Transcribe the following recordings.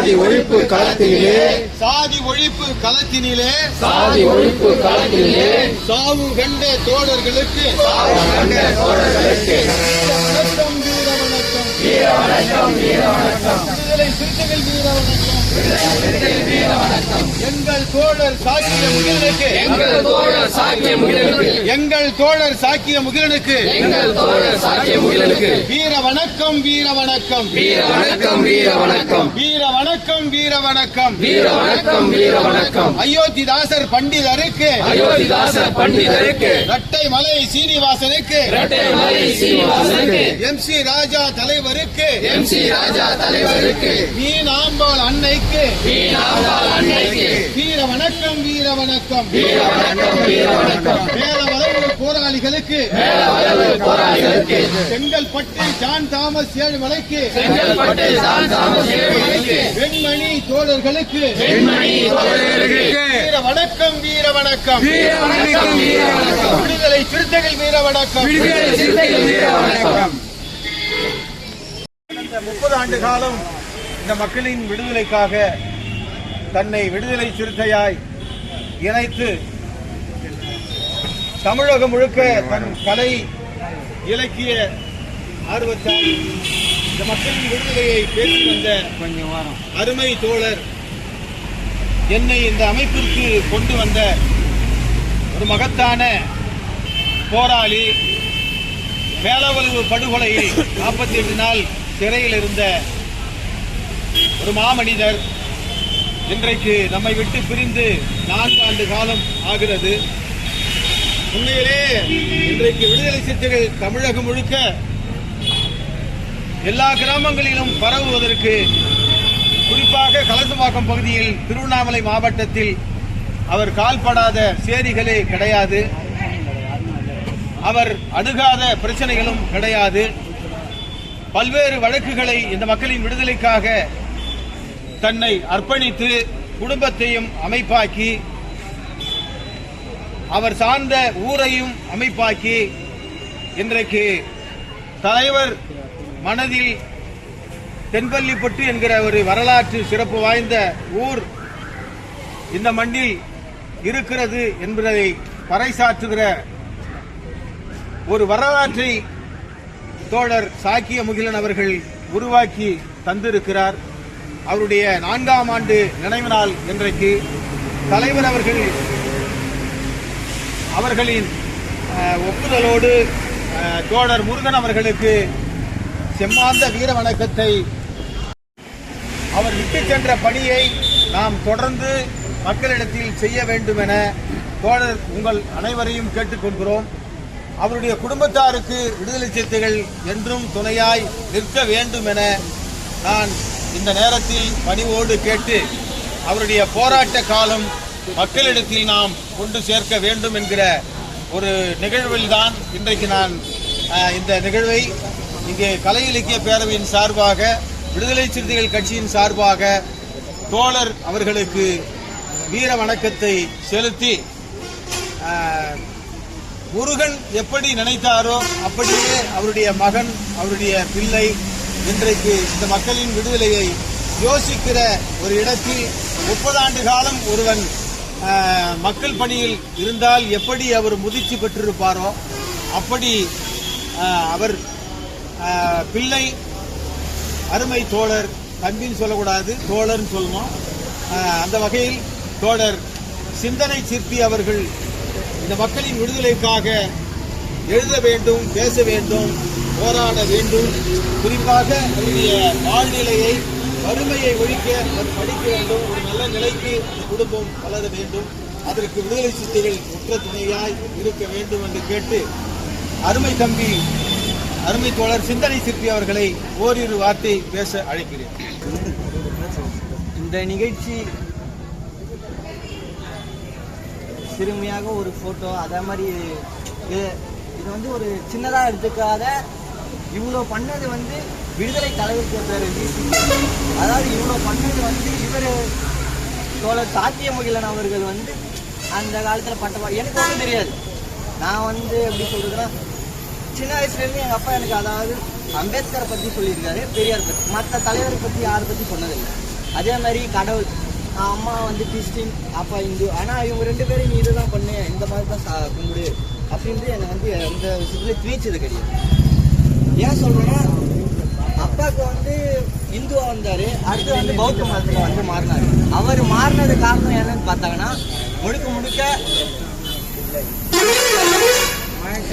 சாதி ஒழிப்பு களத்திலே சாதி ஒழிப்பு களத்தினிலே சாதி ஒழிப்பு களத்திலே சாவு கண்ட தோழர்களுக்கு தோழர்களுக்கு வணக்கம் வீர வணக்கம் விடுதலை சிறுத்தைகள் வீர வணக்கம் எங்கள் தோழர் சாக்கிய முகிலனுக்கு. எங்கள் தோழர் சாக்கிய முகிலனுக்கு. எங்கள் தோழர் சாக்கிய முகிலனுக்கு. எங்கள் தோழர் சாக்கிய முகிலனுக்கு. வீர வணக்கம் வீர வணக்கம் வீர வணக்கம் வீர வணக்கம் வீர வணக்கம் வீர வணக்கம் வீர வணக்கம் வீர வணக்கம் அயோத்திதாசர் பண்டிதருக்கு. அயோத்திதாசர் பண்டிதருக்கு. இரட்டை மலை சீனிவாசனுக்கு. இரட்டை மலை சீனிவாசனுக்கு. எம் சி ராஜா தலைவருக்கு. எம் சி ராஜா தலைவருக்கு. மீனாம்பாள் அன்னைக்கு. வீணாம்பாள் அன்னைக்கு. வீர வணக்கம் வீர வணக்கம் வீர வணக்கம் வீர வணக்கம் மேல வளர்வு போராளிகளுக்கு மேல போராளிகளுக்கு ஜான் தாமஸ் தாமஸ் ஏழுமலைக்கு. வெண்மணி தோழர்களுக்கு. பெண்மணி தோழர்களுக்கு. வீர வணக்கம் வீர வணக்கம் வீர வணக்கம் வீர வணக்கம் விடுதலை சிறுத்தைகள் வீர வணக்கம் விடுதலை சிறுத்தைகள் வீர வணக்கம் கடந்த முப்பது ஆண்டு காலம் இந்த மக்களின் விடுதலைக்காக தன்னை விடுதலை சிறுத்தையாய் இணைத்து தமிழகம் முழுக்க தன் கலை இலக்கிய ஆர்வத்தால் இந்த மக்களின் விடுதலையை பேசி வந்த அருமை தோழர் என்னை இந்த அமைப்பிற்கு கொண்டு வந்த ஒரு மகத்தான போராளி மேலவலுவு படுகொலையில் நாற்பத்தி எட்டு நாள் சிறையில் இருந்த ஒரு மாமனிதர் இன்றைக்கு நம்மை விட்டு பிரிந்து நான்கு ஆண்டு காலம் ஆகிறது. உண்மையிலே இன்றைக்கு விடுதலை சிறுத்தைகள் தமிழகம் முழுக்க எல்லா கிராமங்களிலும் பரவுவதற்கு குறிப்பாக கலசமாக்கம் பகுதியில் திருவண்ணாமலை மாவட்டத்தில் அவர் கால்படாத சேரிகளே கிடையாது. அவர் அணுகாத பிரச்சனைகளும் கிடையாது. பல்வேறு வழக்குகளை இந்த மக்களின் விடுதலைக்காக தன்னை அர்ப்பணித்து குடும்பத்தையும் அமைப்பாக்கி அவர் சார்ந்த ஊரையும் அமைப்பாக்கி இன்றைக்கு தலைவர் மனதில் தென்பள்ளிப்பட்டு என்கிற ஒரு வரலாற்று சிறப்பு வாய்ந்த ஊர் இந்த மண்ணில் இருக்கிறது என்பதை பறைசாற்றுகிற ஒரு வரலாற்றை தோழர் சாக்கிய முகிலன் அவர்கள் உருவாக்கி தந்திருக்கிறார். அவருடைய நான்காம் ஆண்டு நினைவு நாள் இன்றைக்கு தலைவர் அவர்கள் அவர்களின் ஒப்புதலோடு தோழர் முருகன் அவர்களுக்கு செம்மாந்த வீர வணக்கத்தை அவர் விட்டு சென்ற பணியை நாம் தொடர்ந்து மக்களிடத்தில் செய்ய வேண்டும் என தோழர் உங்கள் அனைவரையும் கேட்டுக்கொள்கிறோம். அவருடைய குடும்பத்தாருக்கு விடுதலை சிறுத்தைகள் என்றும் துணையாய் நிற்க வேண்டும் என நான் இந்த நேரத்தில் பணிவோடு கேட்டு அவருடைய போராட்ட காலம் மக்களிடத்தில் நாம் கொண்டு சேர்க்க வேண்டும் என்கிற ஒரு நிகழ்வில்தான் இன்றைக்கு நான் இந்த நிகழ்வை இங்கே கலை இலக்கிய பேரவையின் சார்பாக விடுதலை சிறுத்தைகள் கட்சியின் சார்பாக தோழர் அவர்களுக்கு வீர வணக்கத்தை செலுத்தி முருகன் எப்படி நினைத்தாரோ அப்படியே அவருடைய மகன் அவருடைய பிள்ளை இன்றைக்கு இந்த மக்களின் விடுதலையை யோசிக்கிற ஒரு இடத்தில் முப்பது ஆண்டு காலம் ஒருவன் மக்கள் பணியில் இருந்தால் எப்படி அவர் முதிர்ச்சி பெற்றிருப்பாரோ அப்படி அவர் பிள்ளை அருமை தோழர் தம்பின்னு சொல்லக்கூடாது தோழர்னு சொல்லணும் அந்த வகையில் தோழர் சிந்தனை சிற்பி அவர்கள் இந்த மக்களின் விடுதலைக்காக எழுத வேண்டும் பேச வேண்டும் போராட வேண்டும். குறிப்பாக அவருடைய வாழ்நிலையை வறுமையை ஒழிக்க படிக்க வேண்டும். ஒரு நல்ல நிலைக்கு குடும்பம் வளர வேண்டும். அதற்கு விடுதலை சிறுத்தைகள் உற்ற துணையாய் இருக்க வேண்டும் என்று கேட்டு அருமை தம்பி அருமை தோழர் சிந்தனை சிற்பி அவர்களை ஓரிரு வார்த்தை பேச அழைக்கிறேன். இந்த நிகழ்ச்சி சிறுமியாக ஒரு ஃபோட்டோ அதே மாதிரி இது இது வந்து ஒரு சின்னதாக எடுத்துக்காத இவ்வளோ பண்ணது வந்து விடுதலை தலைவர் பேர் அதாவது இவ்வளோ பண்ணது வந்து இவர் தோழர் சாத்தியமுகிலன் அவர்கள் வந்து அந்த காலத்தில் பட்டமா எனக்கு ஒன்றும் தெரியாது. நான் வந்து எப்படி சொல்றதுன்னா சின்ன வயசுலேருந்து எங்கள் அப்பா எனக்கு அதாவது அம்பேத்கரை பற்றி சொல்லியிருக்காரு பெரியார் பற்றி மற்ற தலைவரை பற்றி யாரை பற்றி சொன்னதில்லை. அதே மாதிரி கடவுள் நான் அம்மா வந்து கிறிஸ்டின் அப்பா இந்து. ஆனால் இவங்க ரெண்டு பேரும் நீ இதுதான் பண்ணு இந்த மாதிரி தான் சா- கும்பிடு அப்படின்ட்டு என்னை வந்து எந்த விஷயத்துல திணிச்சது கிடையாது. ஏன் சொல்றேன்னா அப்பாவுக்கு வந்து இந்துவா வந்தாரு அடுத்து வந்து பௌத்த மதத்துல வந்து மாறினாரு. அவர் மாறினது காரணம் என்னன்னு பார்த்தாங்கன்னா முழுக்க முழுக்க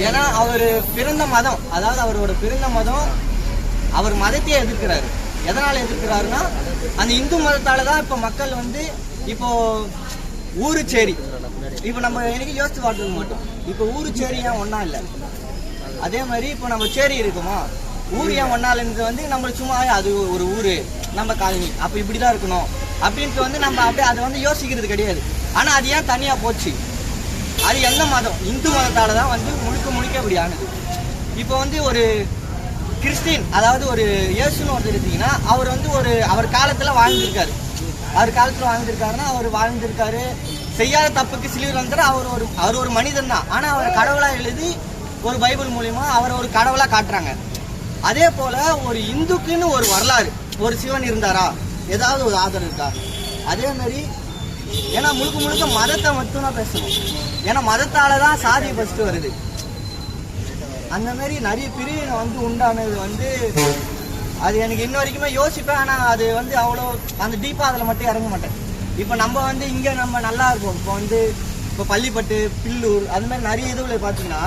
ஏன்னா அவர் பிறந்த மதம் அதாவது அவரோட பிறந்த மதம் அவர் மதத்தையே எதிர்க்கிறாரு. எதனால் எதிர்க்கிறாருன்னா அந்த இந்து மதத்தால தான் இப்போ மக்கள் வந்து இப்போ ஊரு சேரி இப்போ நம்ம எனக்கு யோசிச்சு பார்த்துக்க மாட்டோம். இப்போ ஊரு சேரி ஏன் ஒன்றா இல்லை? அதே மாதிரி இப்போ நம்ம சேரி இருக்குமா ஊர் ஏன் ஒன்னாலேருந்து வந்து நம்ம சும்மா அது ஒரு ஊர் நம்ம காலனி அப்போ இப்படி தான் இருக்கணும் அப்படின்ட்டு வந்து நம்ம அப்படியே அதை வந்து யோசிக்கிறது கிடையாது. ஆனால் அது ஏன் தனியாக போச்சு? அது எந்த மதம்? இந்து மதத்தால் தான் வந்து முழுக்க முழுக்க இப்படி ஆனது. இப்போ வந்து ஒரு கிறிஸ்டின் அதாவது ஒரு இயேசுன்னு ஒருத்தர் எடுத்தீங்கன்னா அவர் வந்து ஒரு அவர் காலத்தில் வாழ்ந்திருக்காரு. அவர் காலத்தில் வாழ்ந்திருக்காருன்னா அவர் வாழ்ந்திருக்காரு. செய்யாத தப்புக்கு சிலுவையில் வந்தார் அவர் ஒரு அவர் ஒரு மனிதன் தான். ஆனால் அவர் கடவுளாக எழுதி ஒரு பைபிள் மூலியமா அவரை ஒரு கடவுளாக காட்டுறாங்க. அதே போல ஒரு இந்துக்குன்னு ஒரு வரலாறு ஒரு சிவன் இருந்தாரா? ஏதாவது ஒரு ஆதரவு இருக்கா? அதே மாதிரி ஏன்னா முழுக்க முழுக்க மதத்தை மட்டும் தான் பேசணும். ஏன்னா மதத்தால தான் சாதி ஃபஸ்ட்டு வருது. அந்த மாதிரி நிறைய பிரிவினை வந்து உண்டானது வந்து அது எனக்கு இன்ன வரைக்குமே யோசிப்பேன். ஆனால் அது வந்து அவ்வளோ அந்த டீப்பாக அதில் மட்டும் இறங்க மாட்டேன். இப்போ நம்ம வந்து இங்கே நம்ம நல்லா இருப்போம். இப்போ வந்து இப்போ பள்ளிப்பட்டு பில்லூர் அது மாதிரி நிறைய இதுவில் பார்த்தீங்கன்னா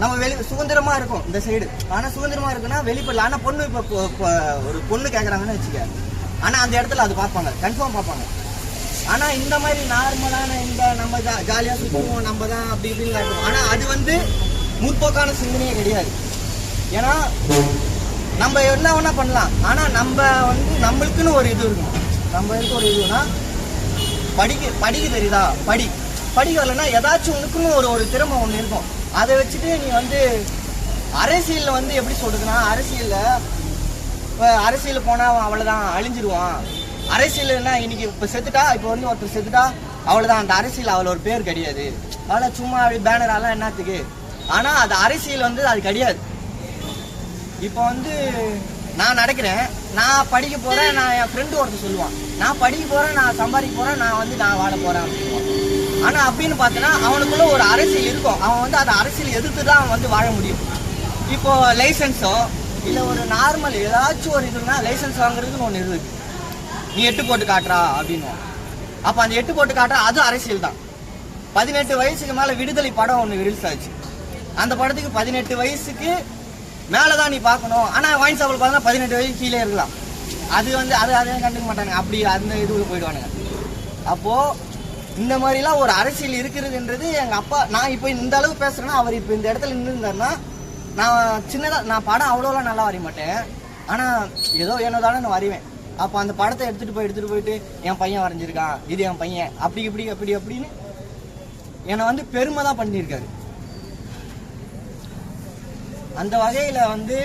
நம்ம வெளி சுதந்திரமா இருக்கும் இந்த சைடு ஆனால் சுதந்திரமா இருக்குன்னா வெளிப்படல ஆனால் பொண்ணு இப்போ ஒரு பொண்ணு கேட்குறாங்கன்னு வச்சுக்க. ஆனால் அந்த இடத்துல அது பார்ப்பாங்க கன்ஃபார்ம் பார்ப்பாங்க. ஆனால் இந்த மாதிரி நார்மலான இந்த நம்ம ஜா ஜாலியாக சுற்றுவோம் நம்ம தான் அப்படி இப்படின்னு இருக்கும். ஆனால் அது வந்து முற்போக்கான சிந்தனையே கிடையாது. ஏன்னா நம்ம என்ன வேணா பண்ணலாம். ஆனால் நம்ம வந்து நம்மளுக்குன்னு ஒரு இது இருக்கும். நம்ம இருக்க ஒரு இதுனா படிக்க படிக்க தெரியுதா? படி. படிக்க வரலன்னா ஏதாச்சும் உனக்குன்னு ஒரு ஒரு திறமை ஒன்று இருக்கும். அதை வச்சுட்டு நீ வந்து அரசியலில் வந்து எப்படி சொல்கிறதுனா அரசியலில் இப்போ அரசியல் போனால் அவன் அவ்வளோதான் அழிஞ்சிருவான். அரசியல்னா இன்னைக்கு இப்போ செத்துட்டா இப்போ வந்து ஒருத்தர் செத்துட்டா அவ்வளோதான் அந்த அரசியல் அவ்வளோ ஒரு பேர் கிடையாது. அவளை சும்மா அப்படி பேனரெல்லாம் என்னத்துக்கு? ஆனால் அது அரசியல் வந்து அது கிடையாது. இப்போ வந்து நான் நடக்கிறேன். நான் படிக்க போகிறேன் நான் என் ஃப்ரெண்டு ஒருத்தர் சொல்லுவான். நான் படிக்க போகிறேன் நான் சம்பாதிக்க போகிறேன் நான் வந்து நான் வாழ போகிறேன் அப்படின்னு ஆனால் அப்படின்னு பார்த்தோன்னா அவனுக்குள்ள ஒரு அரசியல் இருக்கும். அவன் வந்து அந்த அரசியல் எதிர்த்து தான் அவன் வந்து வாழ முடியும். இப்போ லைசன்ஸோ இல்லை ஒரு நார்மல் ஏதாச்சும் ஒரு இதுனா லைசன்ஸ் வாங்குறதுன்னு ஒன்று இருக்கு. நீ எட்டு போட்டு காட்டுறா அப்படின்னு அப்போ அந்த எட்டு போட்டு காட்டுறா அது அரசியல் தான். பதினெட்டு வயசுக்கு மேலே விடுதலை படம் ஒன்று ரிலீஸ் ஆச்சு. அந்த படத்துக்கு பதினெட்டு வயசுக்கு மேலே தான் நீ பார்க்கணும். ஆனால் வாயின் சாப்பிள் பார்த்தா பதினெட்டு வயசு கீழே இருக்கலாம். அது வந்து அது அதையும் கண்டுக்க மாட்டாங்க அப்படி அந்த இதுக்குள்ள போயிடுவானுங்க. அப்போது இந்த மாதிரிலாம் ஒரு அரசியல் இருக்கிறதுன்றது எங்கள் அப்பா நான் இப்போ இந்த அளவு பேசுகிறேன்னா அவர் இப்போ இந்த இடத்துல நின்றுருந்தாருன்னா நான் சின்னதாக நான் படம் அவ்வளோலாம் நல்லா வரைய மாட்டேன். ஆனால் ஏதோ என்னதானே நான் வரைவேன். அப்போ அந்த படத்தை எடுத்துகிட்டு போய் எடுத்துகிட்டு போயிட்டு என் பையன் வரைஞ்சிருக்கான் இது என் பையன் அப்படி இப்படி அப்படி அப்படின்னு என்னை வந்து பெருமை தான் பண்ணியிருக்காரு. அந்த வகையில் வந்து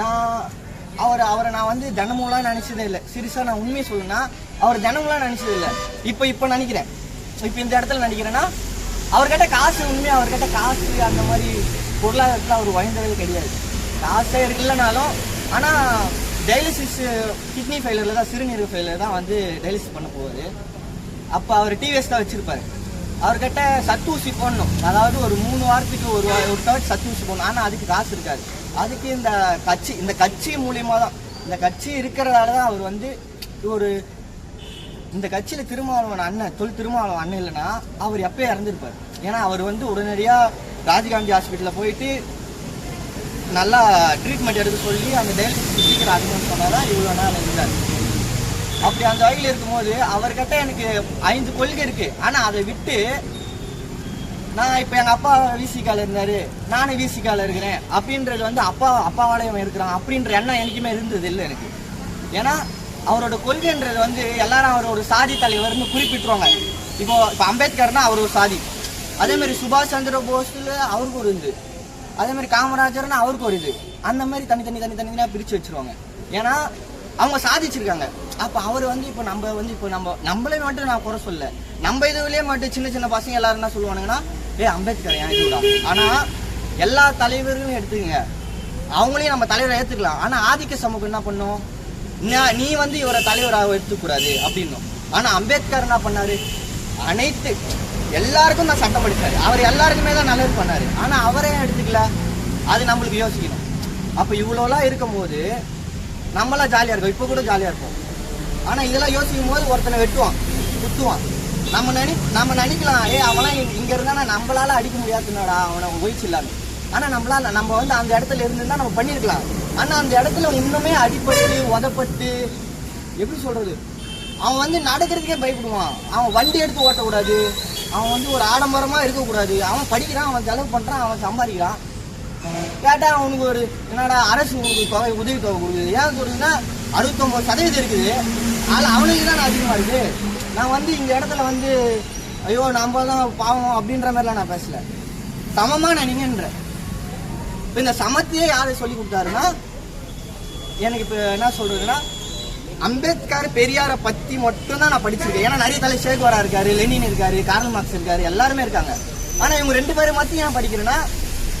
நான் அவர் அவரை நான் வந்து தினமும்லாம் நினச்சதே இல்லை. சிறுசாக நான் உண்மையை சொல்லுன்னா அவர் தினமெல்லாம் நினச்சது இல்லை இப்போ இப்போ நினைக்கிறேன். இப்போ இந்த இடத்துல நினைக்கிறேன்னா அவர்கிட்ட காசு உண்மையாக அவர்கிட்ட காசு அந்த மாதிரி பொருளாதாரத்தில் அவர் வாய்ந்தது கிடையாது. காசே இல்லைனாலும் ஆனால் டயாலிசிஸ் கிட்னி ஃபெயிலரில் தான் சிறுநீரக ஃபெயிலர் தான் வந்து டயாலிசிஸ் பண்ண போகுது. அப்போ அவர் டிவிஎஸ் தான் வச்சுருப்பார். அவர்கிட்ட சத்து ஊசி போடணும். அதாவது ஒரு மூணு வாரத்துக்கு ஒரு ஒரு தேர்ட் சத்து ஊசி போடணும். ஆனால் அதுக்கு காசு இருக்காது. அதுக்கு இந்த கட்சி இந்த கட்சி மூலியமாக தான் இந்த கட்சி இருக்கிறதால தான் அவர் வந்து ஒரு இந்த கட்சியில் திருமாவளவன் அண்ணன் தொல் திருமாவளவன் அண்ணன் இல்லைன்னா அவர் எப்பயே இறந்துருப்பார். ஏன்னா அவர் வந்து உடனடியாக ராஜீவ்காந்தி ஹாஸ்பிட்டலில் போயிட்டு நல்லா ட்ரீட்மெண்ட் எடுக்க சொல்லி அந்த டயாலிசிஸ் சீக்கிரம் அதிகம்னு சொன்னால் தான் இவ்வளோ நாள் இருந்தார். அப்படி அந்த வகையில் இருக்கும்போது அவர்கிட்ட எனக்கு ஐந்து கொள்கை இருக்கு. ஆனால் அதை விட்டு நான் இப்போ எங்கள் அப்பா விசிகால இருந்தார். நானும் விசிகால இருக்கிறேன். அப்படின்றது வந்து அப்பா அப்பாவாலையும் இருக்கிறான். அப்படின்ற எண்ணம் எனக்குமே இருந்தது இல்லை எனக்கு. ஏன்னா அவரோட கொள்கைன்றது வந்து எல்லாரும் அவர் ஒரு சாதி தலைவர்னு குறிப்பிட்டுருவாங்க. இப்போ இப்போ அம்பேத்கர்னா அவர் ஒரு சாதி. அதே மாதிரி சுபாஷ் சந்திர போஸில் அவருக்கு ஒரு இது. அதே மாதிரி காமராஜர்னா அவருக்கு ஒரு இது. அந்த மாதிரி தனித்தனி தனி தனித்தனியாக பிரித்து வச்சுருவாங்க. ஏன்னா அவங்க சாதிச்சிருக்காங்க. அப்போ அவர் வந்து இப்போ நம்ம வந்து இப்போ நம்ம நம்மளே மட்டும் நான் குறை சொல்ல நம்ம இதுலயே மட்டும் சின்ன சின்ன பசங்க எல்லாரும் என்ன சொல்லுவானுங்கன்னா ஏ அம்பேத்கர் ஏன் இதுடா ஆனால் எல்லா தலைவர்களும் எடுத்துக்கங்க. அவங்களையும் நம்ம தலைவரை ஏற்றுக்கலாம் ஆனால் ஆதிக்க சமூகம் என்ன பண்ணும்? நான் நீ வந்து இவரை தலைவராக எடுத்துக்கூடாது அப்படின்னும். ஆனால் அம்பேத்கர் என்ன பண்ணாரு? அனைத்து எல்லாருக்கும் தான் சட்டம் படித்தார் அவர் எல்லாருக்குமே தான் நல்லது பண்ணாரு. ஆனால் அவரே எடுத்துக்கல. அது நம்மளுக்கு யோசிக்கணும். அப்போ இவ்வளோலாம் இருக்கும்போது நம்மளாம் ஜாலியாக இருக்கும். இப்போ கூட ஜாலியாக இருப்போம். ஆனால் இதெல்லாம் யோசிக்கும் போது ஒருத்தனை வெட்டுவான். குத்துவான். நம்ம நினை நம்ம நினைக்கலாம். ஏ அவன்லாம் இங்கே இங்க நம்மளால அடிக்க முடியாதுன்னாடா அவனை ஒழிச்சிடலான்னு ஆனால் நம்மளால் நம்ம வந்து அந்த இடத்துல இருந்துருந்தா நம்ம பண்ணியிருக்கலாம் ஆனா அந்த இடத்துல இன்னுமே அடிப்பட்டு உதப்பட்டு எப்படி சொல்றது? அவன் வந்து நடக்கிறதுக்கே பயப்படுவான். அவன் வண்டி எடுத்து ஓட்டக்கூடாது. அவன் வந்து ஒரு ஆடம்பரமா இருக்கக்கூடாது. அவன் படிக்கிறான் அவன் செலவு பண்றான் அவன் சம்பாதிக்கிறான். கேட்டா அவனுக்கு ஒரு என்னடா அரசு உனக்கு தொகை உதவி தொகை கொடுக்குது. ஏன் கொடுக்குதுன்னா அறுபத்தொம்பது சதவீதம் இருக்குது. அதில் அவனுக்கு தான் அதிகமாக இருக்கு. நான் வந்து இந்த இடத்துல வந்து ஐயோ நம்ம தான் பாவம் அப்படின்ற மாதிரிலாம் நான் பேசல. சமமா நான் நீங்கன்றேன் இப்போ இந்த சமத்தையே யார் சொல்லி கொடுத்தாருன்னா எனக்கு இப்போ என்ன சொல்றதுன்னா அம்பேத்கர் பெரியாரை பற்றி மட்டும்தான் நான் படிச்சிருக்கேன். ஏன்னா நிறைய தலை சேகுவரா இருக்காரு லெனின் இருக்காரு கார்ல் மார்க்ஸ் இருக்காரு எல்லாருமே இருக்காங்க. ஆனால் இவங்க ரெண்டு பேரும் மட்டும் ஏன் படிக்கிறேன்னா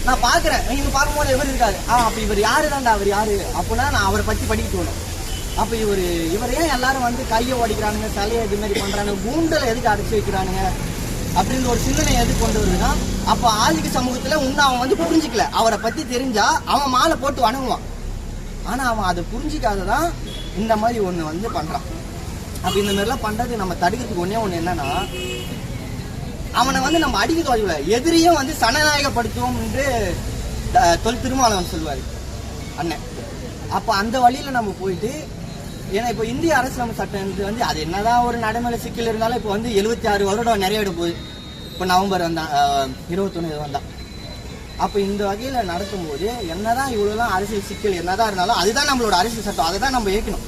நான் பார்க்குறேன் இவங்க பார்க்கும்போது இவர் இருக்காரு. ஆ அப்போ இவர் யாரு தான்டா அவர் யாரு? அப்படின்னா நான் அவரை பற்றி படிக்க தோணும். அப்போ இவர் இவர் ஏன் எல்லாரும் வந்து கையை ஓடிக்கிறானுங்க தலையை இது மாதிரி பண்ணுறானுங்க கூண்டலை எதுக்கு அடைச்சி வைக்கிறானுங்க? அப்படின்னு ஒரு சிந்தனை எது கொண்டு வருதுன்னா அப்ப ஆதிக்க சமூகத்துல இன்னும் அவன் வந்து புரிஞ்சிக்கல. அவரை பத்தி தெரிஞ்சா அவன் மாலை போட்டு வணங்குவான். ஆனா அவன் அதை புரிஞ்சிக்காததான் இந்த மாதிரி ஒண்ணு வந்து பண்றான். அப்ப இந்த மாதிரிலாம் பண்றது நம்ம தடுக்கிறதுக்கு ஒன்றே ஒண்ணு என்னன்னா அவனை வந்து நம்ம அடிக்க தோல்வியில எதிரியும் வந்து சனநாயகப்படுத்துவோம் என்று தொல் திருமாவளவன் சொல்லுவார். அண்ணன். அப்ப அந்த வழியில நம்ம போயிட்டு ஏன்னா இப்போ இந்திய அரசியலமைப்பு சட்டம் வந்து அது என்னதான் ஒரு நடைமுறை சிக்கல் இருந்தாலும் இப்போ வந்து எழுபத்தி ஆறு வருடம் நிறைவேற போகுது இப்போ நவம்பர் வந்தான் இருபத்தொன்னு வந்தான் அப்போ இந்த வகையில் நடத்தும்போது என்னதான் இவ்வளோலாம் அரசியல் சிக்கல் என்னதான் இருந்தாலும் அதுதான் நம்மளோட அரசியல் சட்டம் அதை தான் நம்ம ஏற்கணும்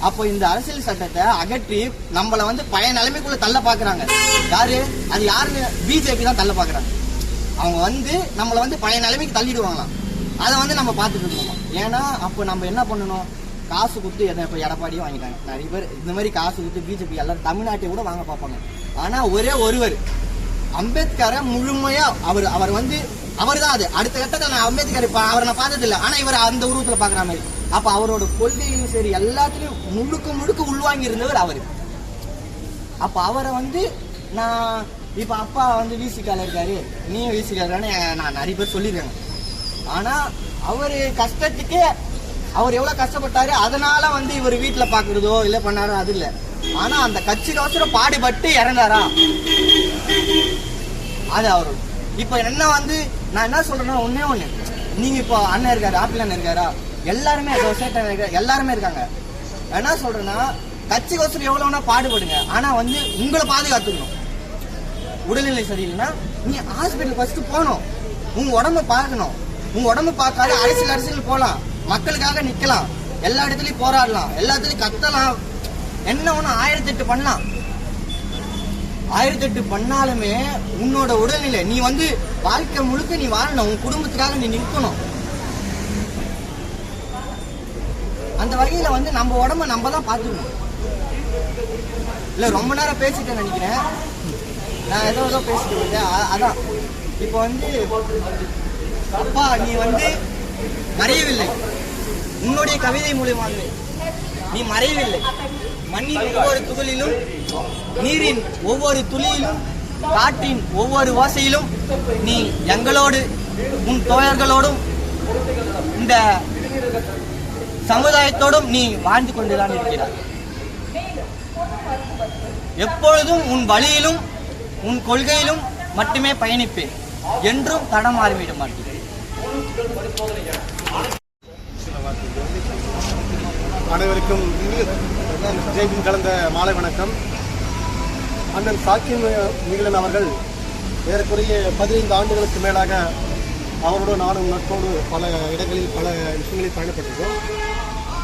அப்போ இந்த அரசியல் சட்டத்தை அகற்றி நம்மளை வந்து பழைய நிலைமைக்குள்ள தள்ள பார்க்குறாங்க யாரு? அது யாருன்னு பிஜேபி தான் தள்ள பார்க்குறாங்க அவங்க வந்து நம்மளை வந்து பழைய நிலைமைக்கு தள்ளிடுவாங்களாம். அதை வந்து நம்ம பார்த்துட்டு இருக்கோம் ஏன்னா அப்போ நம்ம என்ன பண்ணணும்? காசு கொடுத்து எதை இப்போ எடப்பாடியும் வாங்கிட்டாங்க. நிறைய பேர் இந்த மாதிரி காசு கொடுத்து பிஜேபி எல்லாரும் தமிழ்நாட்டை கூட வாங்க பார்ப்பாங்க. ஆனால் ஒரே ஒருவர் அம்பேத்கரை முழுமையாக அவர் அவர் வந்து அவர் தான் அது. அடுத்த கட்டத்தில் நான் அம்பேத்கர் இப்போ அவரை நான் பார்த்தது இல்லை ஆனா இவர் அந்த உருவத்தில் பார்க்குற மாதிரி. அப்போ அவரோட கொள்கையிலும் சரி எல்லாத்துலேயும் முழுக்க முழுக்க உள்வாங்கி இருந்தவர் அவர். அப்போ அவரை வந்து நான் இப்போ அப்பா வந்து விசிக்கால இருக்காரு. நீயும் விசிகாலன்னு நான் நிறைய பேர் சொல்லியிருக்காங்க. ஆனால் அவர் கஷ்டத்துக்கு அவர் எவ்வளவு கஷ்டப்பட்டாரு அதனால வந்து இவர் வீட்டுல பாக்குறதோ இல்ல பண்ணாரோ அது இல்ல. ஆனா அந்த கட்சிக்கோசரம் பாடுபட்டு இறந்தாரா? அது அவர். இப்போ என்ன வந்து நான் என்ன சொல்றேன்னா ஒண்ணே ஒண்ணு. நீங்க இப்போ அண்ணன் இருக்காரு ஆப்பிள் அண்ணன் இருக்காரா? எல்லாருமே இதோ இருக்காரு எல்லாருமே இருக்காங்க. என்ன சொல்றேன்னா கட்சிக்கோசரம் எவ்வளவு பாடுபடுங்க. ஆனா வந்து உங்களை பாதுகாத்துக்கணும். உடல்நிலை சரியில்லைன்னா நீ ஹாஸ்பிட்டல் ஃபர்ஸ்ட் போகணும். உங்கள் உடம்ப பார்க்கணும். உங்கள் உடம்ப பார்க்காத அரசியல் அரசியல் போலாம். மக்களுக்காக நிக்கலாம். எல்லா இடத்துலயும் போராடலாம். எல்லாத்துலயும் கத்தலாம். என்ன ஒண்ணு ஆயிரத்தி எட்டு பண்ணலாம். ஆயிரத்தி எட்டு பண்ணாலுமே உன்னோட உடல்நிலை நீ வந்து வாழ்க்கை முழுக்க நீ வாழணும். உன் குடும்பத்துக்காக நீ நிற்கணும். அந்த வகையில வந்து நம்ம உடம்ப நம்ம தான் பார்த்துக்கணும். இல்ல ரொம்ப நேரம் பேசிட்டேன் நினைக்கிறேன். நான் ஏதோ ஏதோ பேசிட்டு அதான். இப்போ வந்து அப்பா நீ வந்து மறையவில்லை. உன்னுடைய கவிதை மூலியமாக நீ மறையவில்லை. மண்ணின் ஒவ்வொரு துகளிலும் நீரின் ஒவ்வொரு துளியிலும் காற்றின் ஒவ்வொரு ஓசையிலும் நீ எங்களோடு உன் தோழர்களோடும் இந்த சமுதாயத்தோடும் நீ வாழ்ந்து கொண்டுதான் இருக்கிறாய். எப்பொழுதும் உன் வழியிலும் உன் கொள்கையிலும் மட்டுமே பயணிப்பேன். என்றும் தடம் மாறிவிட மாட்டேன். அனைவருக்கும் ஜெய்பின் கலந்த மாலை வணக்கம். அண்ணன் சாக்கியம் மிகிலன் அவர்கள் ஏறக்குறைய பதினைந்து ஆண்டுகளுக்கு மேலாக அவரோடு நானும் நட்போடு பல இடங்களில் பல விஷயங்களில் பயணப்பட்டிருக்கோம்.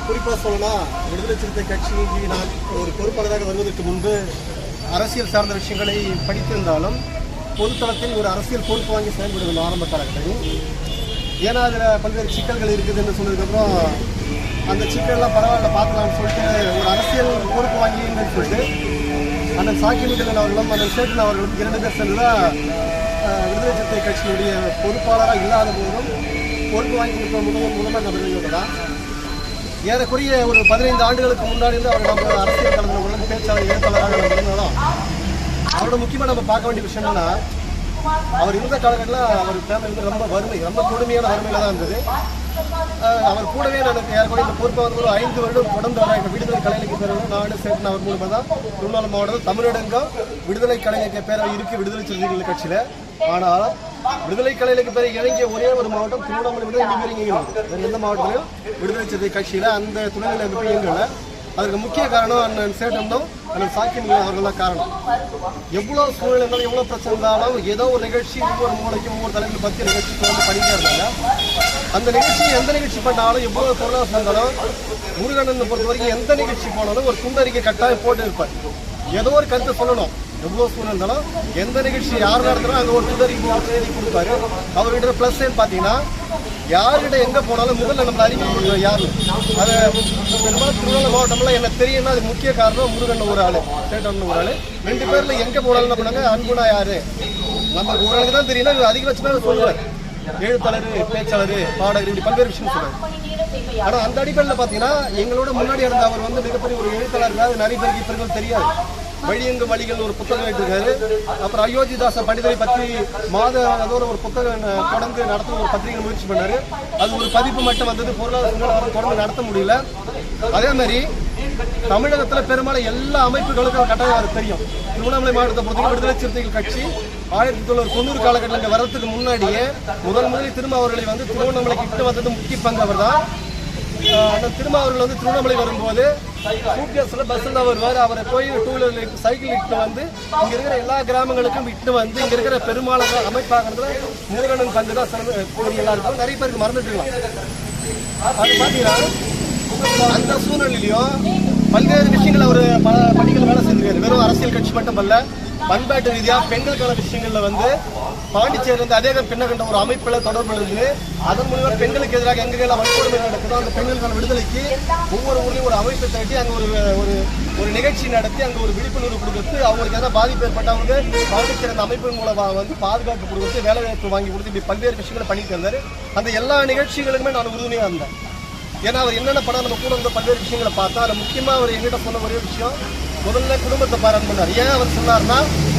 குறிப்பாக சொல்லணும்னா விடுதலை சிறுத்தை கட்சி நான் ஒரு பொறுப்பாளராக வருவதற்கு முன்பு அரசியல் சார்ந்த விஷயங்களை படித்திருந்தாலும் பொதுத்தளத்தில் ஒரு அரசியல் பொறுப்பு வாங்கி செயல்படுவது ஆரம்ப காலகட்டத்தில் ஏன்னா அதில் பல்வேறு சிக்கல்கள் இருக்குதுன்னு சொன்னதுக்கப்புறம் அந்த சிக்கல்லாம் பரவாயில்ல பார்க்கலாம்னு சொல்லிட்டு ஒரு அரசியல் பொறுப்பு வாங்கிங்கன்னு சொல்லிட்டு அண்ணன் சாக்கி மிகலன் அவர்களும் அண்ணன் சேட்டன் அவர்களும் இரண்டு பேர் சேர்ந்து தான் விடுதலை சிறுத்தை கட்சியினுடைய பொறுப்பாளராக இல்லாத போதும் பொறுப்பு வாங்கி கொடுத்த முதல் முதல்ல அந்த விடுதலை தான் ஏறக்குறைய ஒரு பதினைந்து ஆண்டுகளுக்கு முன்னாடி இருந்து அவர் நம்ம அரசியல் கலந்துகளும் பேச்சாளர் எழுத்தாளராக நம்ம அவரோட முக்கியமாக நம்ம பார்க்க வேண்டிய விஷயம் என்னன்னா அவர் இருந்த காலகட்டத்தில் அவர் ஃபேமிலி வந்து ரொம்ப வறுமை ரொம்ப கொடுமையான வறுமையில் தான் இருந்தது. அவர் கூடவே எனக்கு ஏற்கனவே இந்த பொறுப்பை வந்து ஒரு ஐந்து வருடம் தொடர்ந்து வர எங்கள் விடுதலை கலைஞருக்கு பிறகு நாடு சேர்த்து அவர் மூலமாக தான் திருவண்ணாமலை மாவட்டம் தமிழடங்கம் விடுதலை கலைஞர் பேரவை இருக்கு விடுதலை சிறுத்தைகள் கட்சியில். ஆனால் விடுதலை கலைகளுக்கு பிறகு இறங்கிய ஒரே ஒரு மாவட்டம் திருவண்ணாமலை விட இங்கே இறங்கிக்கணும் வேறு எந்த மாவட்டத்திலும் விடுதலை சிறுத்தை கட்சியில் அந்த துணைநிலை அமைப்பு இயங்கலை. அதுக்கு முக்கிய காரணம் அண்ணன் சேட்டம்னும் அண்ணன் சாக்கியம் அவர்கள் தான் காரணம். எவ்வளோ சூழ்நிலை இருந்தாலும் எவ்வளோ பிரச்சனை இருந்தாலும் ஏதோ ஒரு நிகழ்ச்சி ஒவ்வொரு மூளைக்கும் ஒவ்வொரு தலைமையில் பற்றி நிகழ்ச்சிக்கு வந்து பண்ணிட்டே இருந்தாங்க. அந்த நிகழ்ச்சி எந்த நிகழ்ச்சி பண்ணாலும் எவ்வளோ சூழ்நிலை இருந்தாலும் முருகனன் பொறுத்த வரைக்கும் எந்த நிகழ்ச்சி போனாலும் ஒரு சுந்தரிக்கை கட்டாயம் போட்டு இருப்பார் ஏதோ ஒரு கருத்து சொல்லணும். எவ்வளோ சூழ்நிலை இருந்தாலும் எந்த நிகழ்ச்சி யார் நடத்தினா அங்கே ஒரு துண்டறிக்கை போட்டு எழுதி கொடுப்பாரு. அவர்கிட்ட ப்ளஸ் பார்த்தீங்கன்னா யார்கிட்ட எங்கே போனாலும் முதல்ல நம்மளை அறிக்கை கொடுக்குறோம் யார்? அதை பெரும்பாலும் திருவள்ளூர் மாவட்டம்ல எனக்கு தெரியும்னா அது முக்கிய காரணம் முருகன் ஒரு ஆள் சேட்டன் ஒரு ஆள். ரெண்டு பேரில் எங்கே போனாலும் என்ன பண்ணாங்க அன்புனா யார்? நமக்கு ஒரு ஆளுக்கு தான் தெரியும்னா அதிகபட்சமாக சொல்லுவார். எழுத்தாளர் பேச்சாளர் பாடகர் இப்படி பல்வேறு விஷயம் சொல்லுவார். ஆனால் அந்த அடிப்படையில் பார்த்தீங்கன்னா எங்களோட முன்னாடி இருந்த அவர் வந்து மிகப்பெரிய ஒரு எழுத்தாளர் அது நிறைய பேருக்கு இப்போ தெரியாது. வழியங்கு வழிகள் ஒரு புத்தகம் எழுதிருக்காரு அப்புறம் அயோத்திதாச பண்டிதரை பற்றி மாத அதோட ஒரு புத்தகம் தொடர்ந்து நடத்த ஒரு பத்திரிகை முயற்சி பண்ணாரு. அது ஒரு பதிப்பு மட்டும் வந்தது. பொருளாதார தொடர்ந்து நடத்த முடியல. அதே மாதிரி தமிழகத்துல பெரும்பாலும் எல்லா அமைப்புகளுக்கும் கட்டாயம் அது தெரியும். திருவண்ணாமலை மாவட்டத்தை பொறுத்தவரைக்கும் விடுதலை சிறுத்தைகள் கட்சி ஆயிரத்தி தொள்ளாயிரத்தி தொண்ணூறு காலகட்டத்தில் வர்றதுக்கு முன்னாடியே முதல் முதலில் திரும்ப அவர்களை வந்து திருவண்ணாமலைக்கு இட்டு வந்தது முக்கிய பங்கு அவர் தான் திரும்ப அவர்கள் வந்து திருவண்ணாமலை வரும்போது சூட்கேஸ்ல பஸ்ஸில் வருவார். அவரை போய் டூ வீலர் சைக்கிள் இட்டு வந்து இங்க இருக்கிற எல்லா கிராமங்களுக்கும் இட்டு வந்து இங்க இருக்கிற பெரும்பாலான அமைப்பாகிறதுல முருகனன் பங்கு தான் சிறந்த கூடிய எல்லாருக்கும் நிறைய பேருக்கு மறந்துட்டுலாம் அது பார்த்தீங்கன்னா அந்த சூழ்நிலையிலையும் பல்வேறு விஷயங்கள் அவர் பல பணிகள் வேலை செஞ்சிருக்காரு. வெறும் அரசியல் கட்சி மட்டும் அல்ல பண்பாட்டு ரீதியாக பெண்களுக்கான விஷயங்கள்ல வந்து பாண்டிச்சேரி வந்து அதே பின்னகண்ட ஒரு அமைப்பில் தொடர்பு இருந்து அதன் மூலமா பெண்களுக்கு எதிராக எங்கெல்லாம் வன்கொடுமை நடக்குதோ அந்த பெண்களுக்கான விடுதலைக்கு ஒவ்வொரு ஊர்லையும் ஒரு அமைப்பை தட்டி அங்கே ஒரு ஒரு ஒரு நிகழ்ச்சி நடத்தி அங்கே ஒரு விழிப்புணர்வு கொடுத்து அவங்களுக்கு எதாவது பாதிப்பு ஏற்பட்டவங்க பாண்டிச்சேரி அந்த அமைப்பின் மூலமாக வந்து பாதுகாப்பு கொடுத்து வேலை வாய்ப்பு வாங்கி கொடுத்து இப்படி பல்வேறு விஷயங்களை பண்ணிட்டு இருந்தாரு அந்த எல்லா நிகழ்ச்சிகளுக்குமே நான் உறுதுணையாக இருந்தேன். ஏன்னா அவர் என்னென்ன படம் நம்ம கூட வந்து பல்வேறு விஷயங்களை பார்த்தா அதில் முக்கியமாக அவர் எங்கிட்ட சொன்ன ஒரே விஷயம் முதல்ல குடும்பத்தை பாராட்டு பண்ணார். ஏன் அவர் சொன்னார்னா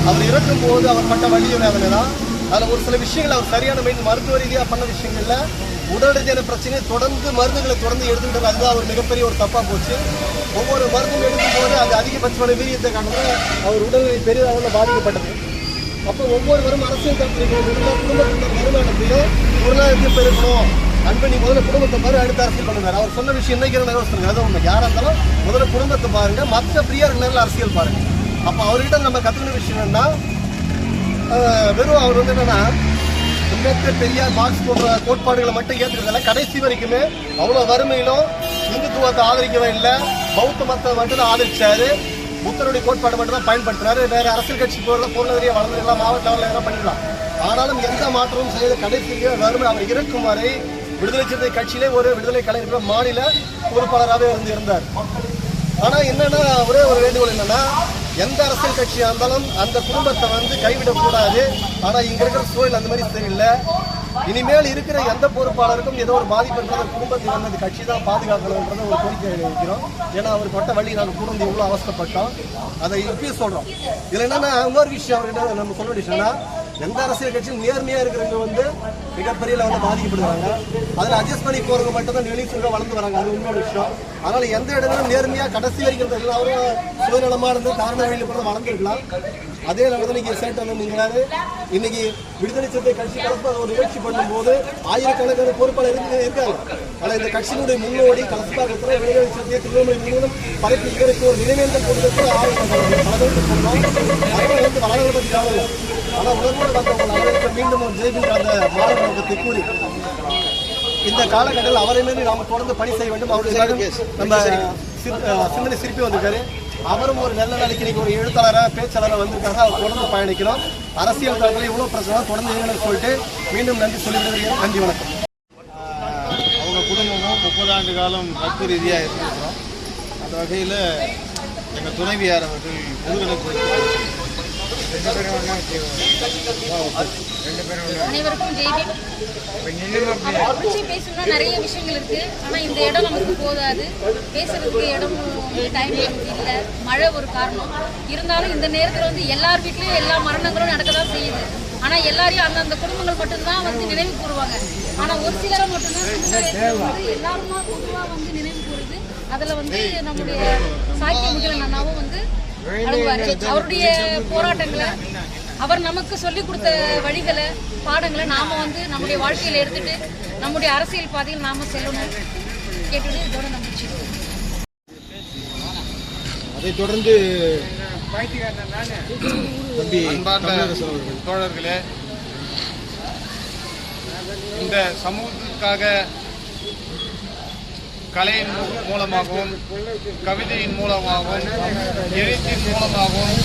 அவர் இறக்கும் போது அவர் பட்ட வழியுடைய வேதனை தான் அதில் ஒரு சில விஷயங்கள் அவர் சரியான மெயின் மருத்துவ ரீதியாக பண்ண விஷயங்கள்ல உடல் ரீதியான பிரச்சனை தொடர்ந்து மருந்துகளை தொடர்ந்து எடுத்துக்கிட்டது அதுதான் அவர் மிகப்பெரிய ஒரு தப்பாக போச்சு. ஒவ்வொரு மருந்தும் எடுக்கும்போது அது அதிகபட்சமான வீரியத்தை காரணமாக அவர் உடல்நிலை பெரிய அளவில் பாதிக்கப்பட்டது. அப்போ ஒவ்வொருவரும் அரசியல் தரப்பில் குடும்பத்தின் வருமானத்தையும் பொருளாதாரத்தையும் பெருக்கணும். அன்பு நீ முதல்ல குடும்பத்தை பாரு அடுத்த அரசியல் பண்ணுவார். அவர் சொன்ன விஷயம் என்னைக்கு சொல்லுங்க அது ஒன்று யாராக இருந்தாலும் முதல்ல குடும்பத்தை பாருங்க. மற்ற பிரியார் நேரில் அரசியல் பாருங்க. அப்போ அவர்கிட்ட நம்ம கற்றுக்கிற விஷயம் என்னன்னா வெறும் அவர் வந்து என்னன்னா அம்பேத்கர் பெரியார் மார்க்ஸ் போன்ற கோட்பாடுகளை மட்டும் ஏற்றுக்கிறதில்ல கடைசி வரைக்குமே அவ்வளோ வறுமையிலும் இந்துத்துவத்தை ஆதரிக்கவே இல்லை. பௌத்த மதத்தை மட்டும் ஆதரிச்சாரு. புத்தருடைய கோட்பாடு மட்டும் தான் பயன்படுத்தினாரு வேற அரசியல் கட்சி போகிறத பொருளாதாரிய வளர்ந்துடலாம் மாவட்ட லெவலில் எல்லாம் பண்ணிடலாம் ஆனாலும் எந்த மாற்றமும் செய்த கடைசியிலே வறுமை அவர் இருக்கும் வரை விடுதலை சிறுத்தை கட்சியிலே ஒரு விடுதலை கலைஞர் மாநில பொறுப்பாளராகவே வந்து இருந்தார். ஆனால் என்னன்னா ஒரே ஒரு வேண்டுகோள் என்னன்னா எந்த அரசியல் கட்சியாக இருந்தாலும் அந்த குடும்பத்தை வந்து கைவிடக்கூடாது. ஆனால் இங்க இருக்கிற சூழல் அந்த மாதிரி சரியில்லை. இனிமேல் இருக்கிற எந்த பொறுப்பாளருக்கும் ஏதோ ஒரு பாதிப்பு இருக்கிற குடும்பத்தை வந்து அந்த கட்சி தான் பாதுகாக்கணுன்றத ஒரு கோரிக்கை வைக்கிறோம். ஏன்னா அவர் பட்ட வழி நாங்கள் குடும்பம் இவ்வளோ அவஸ்தைப்பட்டோம். அதை இப்பயும் சொல்கிறோம் இதில் என்னென்னா இன்னொரு விஷயம் அவர்கிட்ட நம்ம சொல்ல வேண்டிய எந்த அரசியல் கட்சியும் நேர்மையா இருக்கிறவங்க வந்து மிகப்பெரிய வந்து பாதிக்கப்படுறாங்க அதில் அட்ஜஸ்ட் பண்ணி போறவங்க மட்டும் தான் நெளிச்சுங்க வளர்ந்து வராங்க. அது உண்மையான விஷயம். அதனால எந்த இடங்களும் நேர்மையா கடைசி வரைக்கும் எல்லாரும் அவரும் சுயநலமா இருந்து காரண வழியில் கூட வளர்ந்துருக்கலாம். அதே நேரத்தில் நீங்க சேட்டு வந்துங்கிறாரு இன்னைக்கு விடுதலை சிறுத்தை கட்சி கலப்பு ஒரு நிகழ்ச்சி பண்ணும்போது ஆயிரக்கணக்கான பொறுப்பாளர் இருக்காங்க. ஆனா இந்த கட்சியினுடைய முன்னோடி கலசப்பாக்கத்தில் விடுதலை சிறுத்தையை திருவண்ணாமலை முழுவதும் பரப்பி இவருக்கு ஒரு நினைவேந்தல் கொடுத்தது ஆர்வம் பல பேருக்கு வந்து வளர்களை பற்றி கவலை இல்லை. ஆனா உணர்வோடு வந்தவங்க அவர்களுக்கு மீண்டும் ஒரு ஜெயிபின் அந்த நோக்கத்தை கூறி இந்த காலகட்டத்தில் அவரை மீறி நாம் தொடர்ந்து பணி செய்ய வேண்டும். அவருடைய நம்ம சிந்தனை சிரிப்பி வந்திருக்காரு. அவரும் ஒரு நல்ல நாளைக்கு இன்னைக்கு ஒரு எழுத்தாளராக பேச்சாளராக வந்திருக்காங்க அவர் தொடர்ந்து பயணிக்கிறோம் அரசியல் தளத்தில் இவ்வளோ பிரச்சனை தொடர்ந்து இயங்கணும்னு சொல்லிட்டு மீண்டும் நன்றி சொல்லிவிடுகிறேன். நன்றி வணக்கம். அவங்க குடும்பமும் முப்பது ஆண்டு காலம் நட்பு ரீதியாக இருந்திருக்கிறோம். அந்த வகையில் எங்கள் துணைவியார் அவர்கள் முருகனை குறித்து அனைவருக்கும் குறிச்சு பேசணும்னா நிறைய விஷயங்கள் இருக்கு. ஆனா இந்த இடம் நமக்கு போதாது. பேசுறதுக்கு இடம் டைம் நமக்கு இல்லை. மழை ஒரு காரணம். இருந்தாலும் இந்த நேரத்துல வந்து எல்லார் வீட்லயும் எல்லா மரணங்களும் நடக்க தான் செய்யுது. ஆனா எல்லாரையும் அந்தந்த குடும்பங்கள் மட்டும்தான் வந்து நினைவு கூறுவாங்க. ஆனா ஒரு சிலரை மட்டும்தான் வந்து எல்லாருமா பொதுவா வந்து நினைவு கூறுது. அதுல வந்து நம்முடைய சாக்கிய முகிலன் அண்ணாவும் வந்து அவருடைய போராட்டங்களை அவர் நமக்கு சொல்லி கொடுத்த வழிகளை பாடங்களை நாம வந்து நம்முடைய வாழ்க்கையில எடுத்துட்டு நம்முடைய அரசியல் பாதையில் நாம செல்லணும். கேட்டுட்டு இதோட முடிச்சுக்கிறோம். அதைத் தொடர்ந்து தோழர்களே இந்த சமூகத்திற்காக கலையின் மூலமாகவும் கவிதையின் மூலமாகவும் எழுத்தின் மூலமாகவும்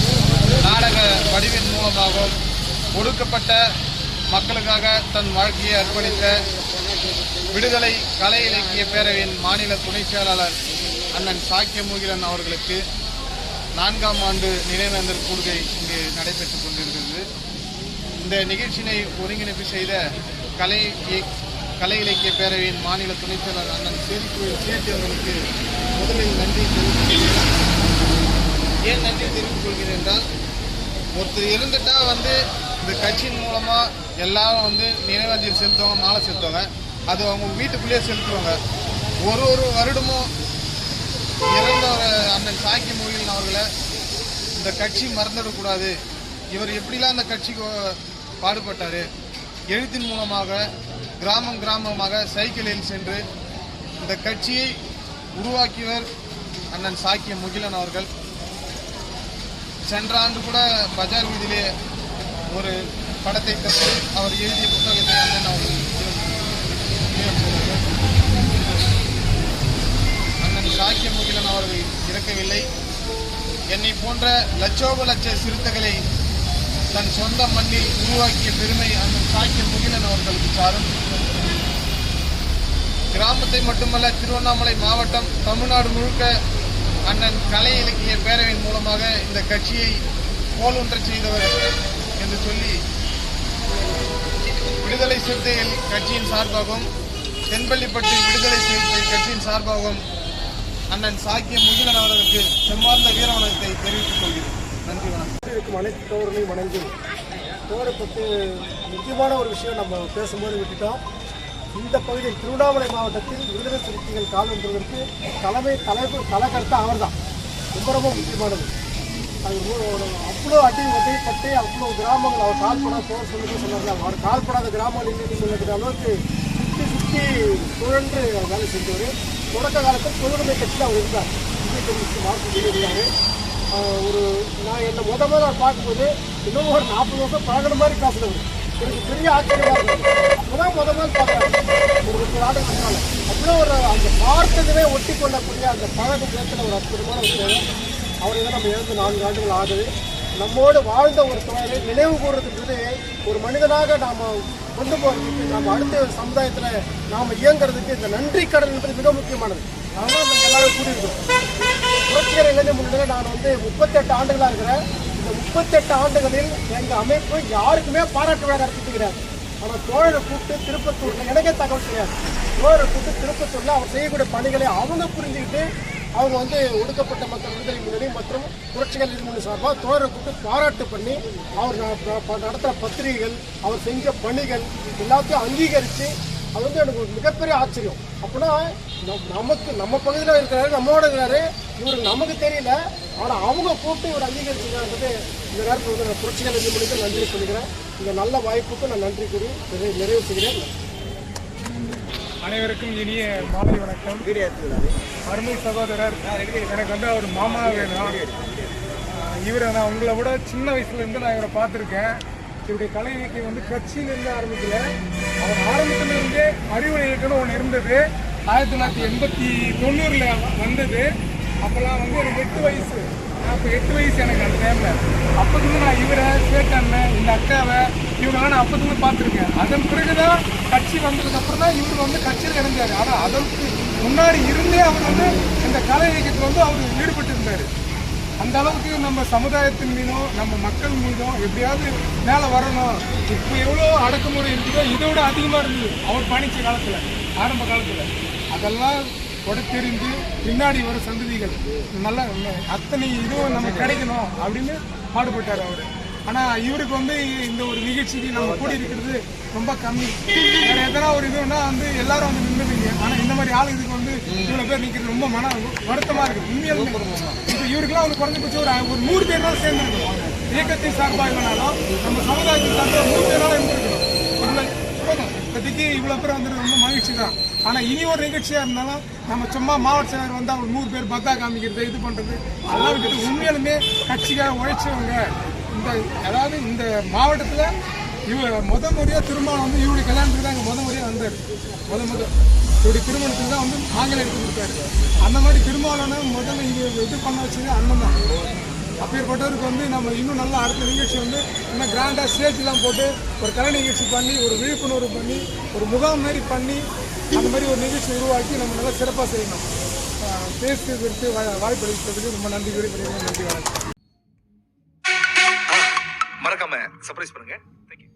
நாடக வடிவின் மூலமாகவும் ஒடுக்கப்பட்ட மக்களுக்காக தன் வாழ்க்கையை அர்ப்பணித்த விடுதலை கலை இலக்கிய பேரவையின் மாநில துணை செயலாளர் அண்ணன் சாக்கியமுகிலன் அவர்களுக்கு நான்காம் ஆண்டு நினைவேந்தல் கூடுகை இங்கு நடைபெற்றுக் கொண்டிருக்கிறது. இந்த நிகழ்ச்சியினை ஒருங்கிணைப்பு செய்த கலை கலை இலக்கிய பேரவையின் மாநில துணைச் செயலர் அண்ணன் செய்தி சேட்டி முதலில் நன்றி தெரிவித்துக் ஏன் நன்றி தெரிவித்துக் கொள்கிறேன் என்றால் ஒருத்தர் இருந்துட்டா வந்து இந்த கட்சியின் மூலமா எல்லாரும் வந்து நினைவஞ்சலி செலுத்துவாங்க மாலை செலுத்துவாங்க. அது அவங்க வீட்டுக்குள்ளேயே செலுத்துவாங்க. ஒரு ஒரு வருடமும் இறந்த அண்ணன் சாக்கி மொழியின் அவர்களை இந்த கட்சி மறந்துடக்கூடாது. இவர் எப்படிலாம் அந்த கட்சிக்கு பாடுபட்டார்? எழுத்தின் மூலமாக கிராமம் கிராமமாக சைக்கிளில் சென்று இந்த கட்சியை உருவாக்கியவர் அண்ணன் சாக்கிய முகிலன் அவர்கள். சென்ற ஆண்டு கூட பஜார் வீதியிலே ஒரு படத்தை தந்து அவர் எழுதிய புத்தகத்தை அண்ணன் அவர்கள் அண்ணன் சாக்கிய முகிலன் அவர்கள் இறக்கவில்லை. என்னை போன்ற லட்சோப லட்ச சிறுத்தைகளை தன் சொந்த மண்ணில் உருவாக்கிய பெருமை அந்த சாக்கிய முகிலன் அவர்களுக்கு சாரும். கிராமத்தை மட்டுமல்ல திருவண்ணாமலை மாவட்டம் தமிழ்நாடு முழுக்க அண்ணன் கலை இலக்கிய பேரவையின் மூலமாக இந்த கட்சியை கோலொன்றச் செய்தவர் என்று சொல்லி விடுதலை சிறுத்தைகள் கட்சியின் சார்பாகவும் தென்பள்ளிப்பட்டு விடுதலை சிறுத்தைகள் கட்சியின் சார்பாகவும் அண்ணன் சாக்கிய முகிலன் அவர்களுக்கு செம்மார்ந்த வீரவணத்தை தெரிவித்துக் கொள்கிறேன். நன்றி வணக்கம். இருக்கும் அனைத்து தோழர்களையும் வணங்கி தோரை பற்றி முக்கியமான ஒரு விஷயம் நம்ம பேசும்போது விட்டுட்டோம். இந்த பகுதியில் திருவண்ணாமலை மாவட்டத்தில் விடுதலை சிறுத்தைகள் காலன்றதற்கு தலைமை தலைவர் தலைகர்த்தா அவர் தான் ரொம்ப ரொம்ப முக்கியமானது. அது அவ்வளோ அடி உதவிப்பட்டு அவ்வளோ கிராமங்கள் அவர் கால்படாத போர் சொல்லுங்க சொன்னாங்க அவர் கால்படாத கிராமங்கள் இல்லைன்னு சொல்லக்கூடிய அளவுக்கு சுற்றி சுற்றி சுழன்று வேலை செஞ்சவர் தொடக்க காலத்தில் தொழிலுமை கட்சியில் அவர் இருந்தார். இந்திய கம்யூனிஸ்ட் மார்க்சிஸ்ட் ஒரு நான் என்னை முத முதல்ல பார்க்கும்போது இன்னும் ஒரு நாற்பது வருஷம் பழகிற மாதிரி பேசுனவர் எனக்கு பெரிய ஆச்சரியமா இருந்தது. அப்பதான் முத முதல் பார்க்குறேன். ஒரு முப்பது ஆண்டு அவ்வளோ ஒரு அந்த பார்த்ததுமே ஒட்டி கொள்ளக்கூடிய அந்த பழகு பேச்சில் ஒரு அற்புதமான விஷயம். அவரை நம்ம இழந்து நான்கு ஆண்டுகள் ஆகுது நம்மோடு வாழ்ந்த ஒரு தொழிலை நினைவு கூறுறதுன்றது ஒரு மனிதனாக நாம் கொண்டு போகிறதுக்கு நம்ம அடுத்த சமுதாயத்தில் நாம் இயங்குறதுக்கு இந்த நன்றி கடன் என்பது மிக முக்கியமானது. அதனால் நம்ம எல்லாரும் கூடியிருக்கிறோம் புரட்சிகர இளைஞர் முன்னணியில் நான் வந்து முப்பத்தெட்டு ஆண்டுகளாக இருக்கிறேன். இந்த முப்பத்தெட்டு ஆண்டுகளில் எங்கள் அமைப்பு யாருக்குமே பாராட்டு விழா நடத்திட்டு கிடையாது ஆனால் தோழரை கூப்பிட்டு திருப்பத்தூரில் எனக்கே தகவல் தெரியாது. தோழரை கூப்பிட்டு திருப்பத்தூரில் அவர் செய்யக்கூடிய பணிகளை அவங்க புரிஞ்சுக்கிட்டு அவங்க வந்து ஒடுக்கப்பட்ட மக்கள் விடுதலை முன்னணி மற்றும் புரட்சிகள் முன்னணி சார்பாக தோழரை கூப்பிட்டு பாராட்டு பண்ணி அவர் நடத்துகிற பத்திரிகைகள் அவர் செஞ்ச பணிகள் எல்லாத்தையும் அங்கீகரித்து அது வந்து எனக்கு ஒரு மிகப்பெரிய ஆச்சரியம். அப்படின்னா நம்- நமக்கு நம்ம பகுதியில் இருக்கிறாரு நம்மளோட இருக்கிறாரு. இவருக்கு நமக்கு தெரியல ஆனால் அவங்க கூப்பிட்டு இவர் அங்கீகரிச்சுக்கிறது இந்த நேரத்தில் வந்து நான் புரட்சிகள் நன்றி முடித்து நன்றி சொல்லிக்கிறேன். இந்த நல்ல வாய்ப்புக்கு நான் நன்றி கூறி நிறைவு நிறைவு செய்கிறேன். அனைவருக்கும் இனிய மாலை வணக்கம். அருமை சகோதரர் எனக்கு வந்து அவர் மாமா வேணும். இவரை நான் உங்களை விட சின்ன வயசுலேருந்து நான் இவரை பார்த்துருக்கேன். இவருடைய கலை இலக்கியம் வந்து கட்சியிலேருந்து ஆரம்பிக்கல. அவர் ஆரம்பத்திலிருந்தே இருந்தே அறிவு ஒன்று இருந்தது. ஆயிரத்தி தொள்ளாயிரத்தி எண்பத்தி தொண்ணூறில் வந்தது. அப்போல்லாம் வந்து எனக்கு எட்டு வயசு. அப்போ எட்டு வயசு எனக்கு அந்த டைமில் அப்போதுலேருந்து நான் இவரை சேட்டண்ணன் இந்த அக்காவை இவங்களாம் நான் அப்போதுலேருந்து பார்த்துருக்கேன். அதன் பிறகுதான் கட்சி வந்ததுக்கப்புறம் தான் இவர் வந்து கட்சியில் இணைஞ்சார். ஆனால் அதற்கு முன்னாடி இருந்தே அவர் வந்து இந்த கலை இயக்கத்தில் வந்து அவர் ஈடுபட்டு இருந்தார் அந்த அளவுக்கு நம்ம சமுதாயத்தின் மீதும் நம்ம மக்கள் மீதும் எப்படியாவது மேலே வரணும். இப்போ எவ்வளோ அடக்குமுறை இருக்குதோ விட அதிகமாக இருந்தது. அவர் பயணிச்ச காலத்தில் ஆரம்ப காலத்தில். அதெல்லாம் உடத்தெறிந்து பின்னாடி வர சந்ததிகள். நல்லா அத்தனை இதுவும் நம்ம கிடைக்கணும் அப்படின்னு பாடுபட்டார் அவர். ஆனால் இவருக்கு வந்து இந்த ஒரு நிகழ்ச்சிக்கு நம்ம கூடி இருக்கிறது ரொம்ப கம்மி. வேற எதனா ஒரு இதுனா வந்து எல்லாரும் வந்து நின்றுவீங்க. ஆனால் இந்த மாதிரி ஆளுங்களுக்கு வந்து இவ்வளோ பேர் நிற்கிறது ரொம்ப மன வருத்தமாக இருக்குது. உண்மையாலுமே. இப்போ இவருக்குலாம் வந்து குறைஞ்சபட்சம் ஒரு ஒரு நூறு பேர் தான் சேர்ந்துருக்கோம் இயக்கத்தின் சார்பாக இல்லைனாலும் நம்ம சமுதாயத்தின் சார்பாக நூறு பேராக இருந்திருக்கோம் இப்போதைக்கு இவ்வளோ பேர் வந்து ரொம்ப மகிழ்ச்சி தான் ஆனால் இனி ஒரு நிகழ்ச்சியாக இருந்தாலும் நம்ம சும்மா மாவட்ட செயலர் வந்தால் அவங்க நூறு பேர் பத்தா காமிக்கிறது இது பண்ணுறது அதெல்லாம் விட்டுட்டு உண்மையாலுமே கட்சிக்காக உழைச்சவங்க இந்த அதாவது இந்த மாவட்டத்தில் இவ முத முறையாக திருமணம் வந்து இவருடைய கல்யாணத்துக்கு தான் இங்கே முத முறையாக வந்தார். முத முத. இவருடைய திருமணத்துக்கு தான் வந்து ஆங்கிலம் எடுத்து கொடுத்தாரு. அந்த மாதிரி திருமணம் முதல்ல இங்கே இது பண்ண வச்சது அண்ணன் தான். அப்பேற்பட்டவருக்கு வந்து நம்ம இன்னும் நல்லா அடுத்த நிகழ்ச்சி வந்து இன்னும் கிராண்டாக ஸ்டேஜ்லாம் போட்டு ஒரு கலை நிகழ்ச்சி பண்ணி ஒரு விழிப்புணர்வு பண்ணி ஒரு முகாம் மாதிரி பண்ணி அந்த மாதிரி ஒரு நிகழ்ச்சி உருவாக்கி நம்ம நல்லா சிறப்பாக செய்யணும். ஆஹ் பேசுவதற்கு வா- வாய்ப்பு அளித்ததுக்கு ரொம்ப நன்றி விடைபெறுகிறேன் நன்றி வணக்கம். மறக்காம சர்ப்ரைஸ் பண்ணுங்க. தேங்க்யூ